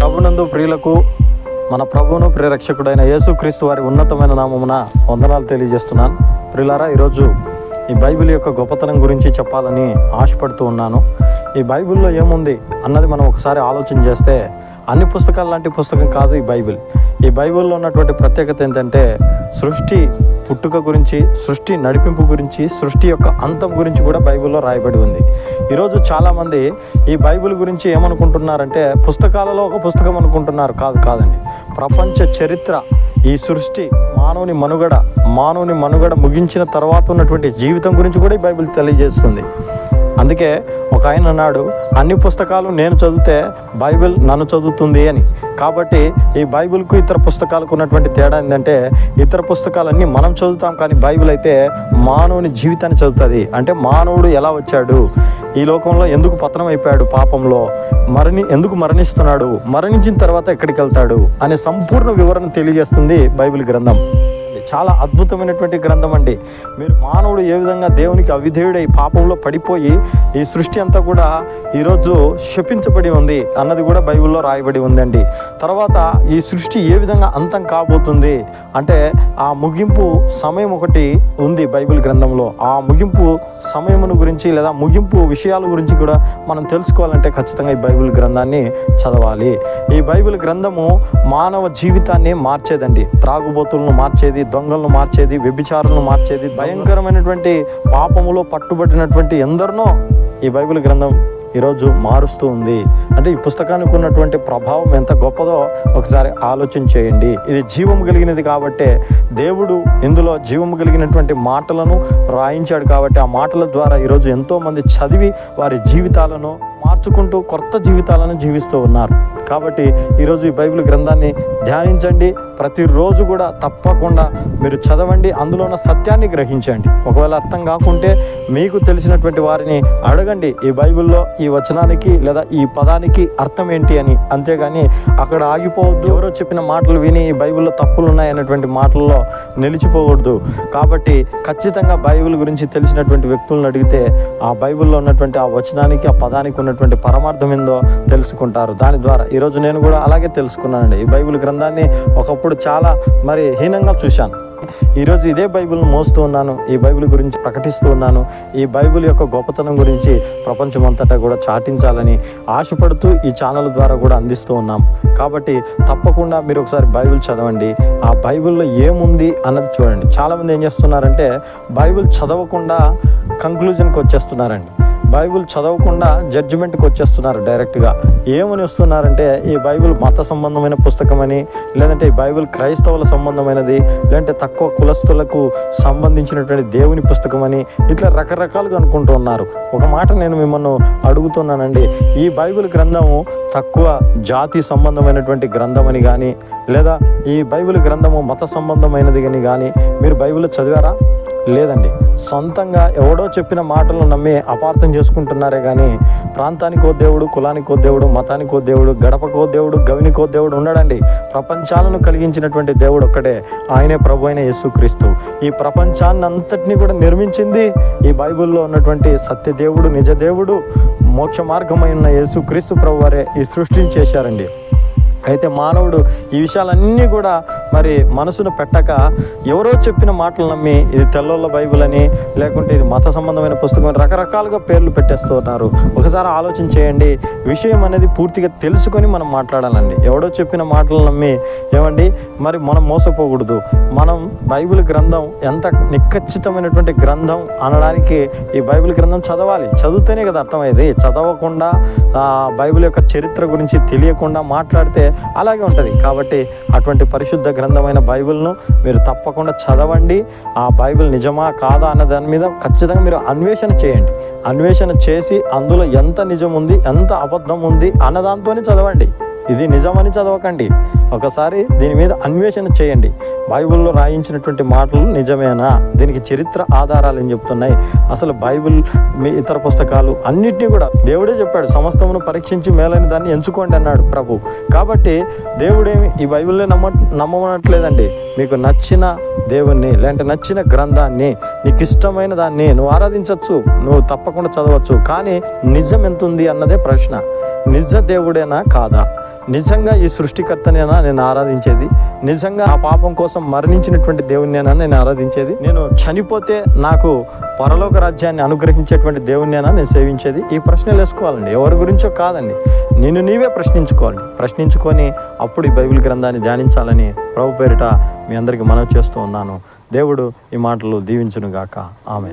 ప్రభునందు ప్రియులకు మన ప్రభువును ప్రియరక్షకుడైన యేసుక్రీస్తు వారి ఉన్నతమైన నామమున వందనాలు తెలియజేస్తున్నాను. ప్రియులారా ఈరోజు ఈ బైబిల్ యొక్క గొప్పతనం గురించి చెప్పాలని ఆశపడుతూ ఉన్నాను. ఈ బైబిల్లో ఏముంది అన్నది మనం ఒకసారి ఆలోచన చేస్తే అన్ని పుస్తకాల లాంటి పుస్తకం కాదు ఈ బైబిల్. ఈ బైబిల్లో ఉన్నటువంటి ప్రత్యేకత ఏంటంటే సృష్టి పుట్టుక గురించి సృష్టి నడిపింపు గురించి సృష్టి యొక్క అంతం గురించి కూడా బైబిల్లో రాయబడి ఉంది. ఈరోజు చాలామంది ఈ బైబిల్ గురించి ఏమనుకుంటున్నారంటే పుస్తకాలలో ఒక పుస్తకం అనుకుంటున్నారు. కాదు కాదండి. ప్రపంచ చరిత్ర ఈ సృష్టి మానవుని మనుగడ మానవుని మనుగడ ముగించిన తర్వాత ఉన్నటువంటి జీవితం గురించి కూడా ఈ బైబిల్ తెలియజేస్తుంది. అందుకే ఒక ఆయన అన్నాడు అన్ని పుస్తకాలు నేను చదివితే బైబిల్ నన్ను చదువుతుంది అని. కాబట్టి ఈ బైబిల్కు ఇతర పుస్తకాలకు ఉన్నటువంటి తేడా ఏంటంటే ఇతర పుస్తకాలన్నీ మనం చదువుతాం కానీ బైబిల్ అయితే మానవుని జీవితాన్ని చదువుతుంది. అంటే మానవుడు ఎలా వచ్చాడు? ఈ లోకంలో ఎందుకు పతనం అయిపోయాడు పాపంలో? మరణి ఎందుకు మరణిస్తున్నాడు? మరణించిన తర్వాత ఎక్కడికి వెళ్తాడు? అనే సంపూర్ణ వివరణ తెలియజేస్తుంది బైబిల్ గ్రంథం. చాలా అద్భుతమైనటువంటి గ్రంథం అండి. మీరు మానవుడు ఏ విధంగా దేవునికి అవిధేయుడై పాపంలో పడిపోయి ఈ సృష్టి అంతా కూడా ఈరోజు శపించబడి ఉంది అన్నది కూడా బైబిల్లో రాయబడి ఉందండి. తర్వాత ఈ సృష్టి ఏ విధంగా అంతం కాబోతుంది అంటే ఆ ముగింపు సమయం ఒకటి ఉంది బైబిల్ గ్రంథంలో. ఆ ముగింపు సమయమును గురించి లేదా ముగింపు విషయాల గురించి కూడా మనం తెలుసుకోవాలంటే ఖచ్చితంగా ఈ బైబిల్ గ్రంథాన్ని చదవాలి. ఈ బైబిల్ గ్రంథము మానవ జీవితాన్ని మార్చేదండి. త్రాగుబోతులను మార్చేది దొంగలను మార్చేది వ్యభిచారులను మార్చేది భయంకరమైనటువంటి పాపములో పట్టుబడినటువంటి ఎందరినో ఈ బైబిల్ గ్రంథం ఈరోజు మారుస్తూ ఉంది. అంటే ఈ పుస్తకానికి ఉన్నటువంటి ప్రభావం ఎంత గొప్పదో ఒకసారి ఆలోచన చేయండి. ఇది జీవం కలిగినది కాబట్టే దేవుడు ఇందులో జీవం కలిగినటువంటి మాటలను రాయించాడు కాబట్టి ఆ మాటల ద్వారా ఈరోజు ఎంతోమంది చదివి వారి జీవితాలను మార్చుకుంటూ కొత్త జీవితాలను జీవిస్తూ ఉన్నారు. కాబట్టి ఈరోజు ఈ బైబిల్ గ్రంథాన్ని ధ్యానించండి. ప్రతిరోజు కూడా తప్పకుండా మీరు చదవండి. అందులో ఉన్న సత్యాన్ని గ్రహించండి. ఒకవేళ అర్థం కాకుంటే మీకు తెలిసినటువంటి వారిని అడగండి. ఈ బైబిల్లో ఈ వచనానికి లేదా ఈ పదానికి అర్థం ఏంటి అని. అంతేగాని అక్కడ ఆగిపోవద్దు. ఎవరో చెప్పిన మాటలు విని ఈ బైబిల్లో తప్పులు ఉన్నాయి అనేటువంటి మాటల్లో నిలిచిపోకూడదు కాబట్టి ఖచ్చితంగా బైబిల్ గురించి తెలిసినటువంటి వ్యక్తులను అడిగితే ఆ బైబిల్లో ఉన్నటువంటి ఆ వచనానికి ఆ పదానికి ఉన్నటువంటి పరమార్థం ఏందో తెలుసుకుంటారు. దాని ద్వారా ఈరోజు నేను కూడా అలాగే తెలుసుకున్నానండి. ఈ బైబిల్ గ్రంథాన్ని ఒకప్పుడు చాలా మరి హీనంగా చూశాను. ఈరోజు ఇదే బైబిల్ను మోస్తూ ఉన్నాను. ఈ బైబిల్ గురించి ప్రకటిస్తూ ఉన్నాను. ఈ బైబిల్ యొక్క గొప్పతనం గురించి ప్రపంచమంతటా కూడా చాటించాలని ఆశపడుతూ ఈ ఛానల్ ద్వారా కూడా అందిస్తూ ఉన్నాం. కాబట్టి తప్పకుండా మీరు ఒకసారి బైబిల్ చదవండి. ఆ బైబిల్లో ఏముంది అన్నది చూడండి. చాలామంది ఏం చేస్తున్నారంటే బైబిల్ చదవకుండా కంక్లూజన్కి వచ్చేస్తున్నారండి. బైబిల్ చదవకుండా జడ్జిమెంట్కి వచ్చేస్తున్నారు డైరెక్ట్గా. ఏమని వస్తున్నారంటే ఈ బైబిల్ మత సంబంధమైన పుస్తకమని లేదంటే ఈ బైబిల్ క్రైస్తవుల సంబంధమైనది లేదంటే తక్కువ కులస్తులకు సంబంధించినటువంటి దేవుని పుస్తకమని ఇట్లా రకరకాలుగా అనుకుంటూ ఉన్నారు. ఒక మాట నేను మిమ్మల్ని అడుగుతున్నానండి. ఈ బైబిల్ గ్రంథము తక్కువ జాతి సంబంధమైనటువంటి గ్రంథమని కానీ లేదా ఈ బైబిల్ గ్రంథము మత సంబంధమైనది అని కానీ మీరు బైబిల్ చదివారా? లేదండి. సొంతంగా ఎవడో చెప్పిన మాటలను నమ్మి అపార్థం చేసుకుంటున్నారే కానీ ప్రాంతానికో దేవుడు కులానికో దేవుడు మతానికో దేవుడు గడపకో దేవుడు గవినికో దేవుడు ఉండడండి. ప్రపంచాలను కలిగించినటువంటి దేవుడు ఒక్కడే ఆయనే ప్రభు అయిన యేసుక్రీస్తు. ఈ ప్రపంచాన్ని అంతటినీ కూడా నిర్మించింది ఈ బైబిల్లో ఉన్నటువంటి సత్యదేవుడు నిజ దేవుడు మోక్ష మార్గమైన యేసుక్రీస్తు ప్రభు వారే ఈ సృష్టిని చేశారండి. అయితే మానవుడు ఈ విషయాలన్నీ కూడా మరి మనసును పెట్టక ఎవరో చెప్పిన మాటలు నమ్మి ఇది తెల్లోళ్ళ బైబిల్ అని లేకుంటే ఇది మత సంబంధమైన పుస్తకం అని రకరకాలుగా పేర్లు పెట్టేస్తూ ఉన్నారు. ఒకసారి ఆలోచన చేయండి. విషయం అనేది పూర్తిగా తెలుసుకొని మనం మాట్లాడాలండి. ఎవడో చెప్పిన మాటలు నమ్మి ఏమండి? మరి మనం మోసపోకూడదు. మనం బైబిల్ గ్రంథం ఎంత నిఖచ్చితమైనటువంటి గ్రంథం అనడానికి ఈ బైబిల్ గ్రంథం చదవాలి. చదివితేనే కదా అర్థమయ్యేది. చదవకుండా ఆ బైబిల్ యొక్క చరిత్ర గురించి తెలియకుండా మాట్లాడితే అలాగే ఉంటుంది. కాబట్టి అటువంటి పరిశుద్ధ గ్రంథమైన బైబిల్ను మీరు తప్పకుండా చదవండి. ఆ బైబిల్ నిజమా కాదా అన్న దాని మీద ఖచ్చితంగా మీరు అన్వేషణ చేయండి. అన్వేషణ చేసి అందులో ఎంత నిజం ఉంది ఎంత అబద్ధం ఉంది అన్నదాంతోనే చదవండి. ఇది నిజమని చదవకండి. ఒకసారి దీని మీద అన్వేషణ చేయండి. బైబిల్లో రాయించినటువంటి మాటలు నిజమేనా? దీనికి చరిత్ర ఆధారాలు ఏం చెప్తున్నాయి? అసలు బైబిల్ మీ ఇతర పుస్తకాలు అన్నిటినీ కూడా దేవుడే చెప్పాడు. సమస్తమును పరీక్షించి మేలైన దాన్ని ఎంచుకోండి అన్నాడు ప్రభు. కాబట్టి దేవుడేమి ఈ బైబిల్లో నమ్మ నమ్మనట్లేదండి. మీకు నచ్చిన దేవుణ్ణి లేదంటే నచ్చిన గ్రంథాన్ని నీకు ఇష్టమైన దాన్ని నువ్వు ఆరాధించవచ్చు నువ్వు తప్పకుండా చదవచ్చు. కానీ నిజం ఎంత ఉంది అన్నదే ప్రశ్న. నిజ దేవుడేనా కాదా? నిజంగా ఈ సృష్టికర్తనేనా నేను ఆరాధించేది. నిజంగా ఆ పాపం కోసం మరణించినటువంటి దేవుణ్ణేనా నేను ఆరాధించేది. నేను చనిపోతే నాకు పరలోక రాజ్యాన్ని అనుగ్రహించేటువంటి దేవుణ్ణేనా నేను సేవించేది. ఈ ప్రశ్నలు వేసుకోవాలండి. ఎవరి గురించో కాదండి. నిన్ను నీవే ప్రశ్నించుకోవాలి. ప్రశ్నించుకొని అప్పుడు ఈ బైబిల్ గ్రంథాన్ని ధ్యానించాలని ప్రభు పేరిట మీ అందరికీ మనవి చేస్తూ ఉన్నాను. దేవుడు ఈ మాటలు దీవించునుగాక. ఆమె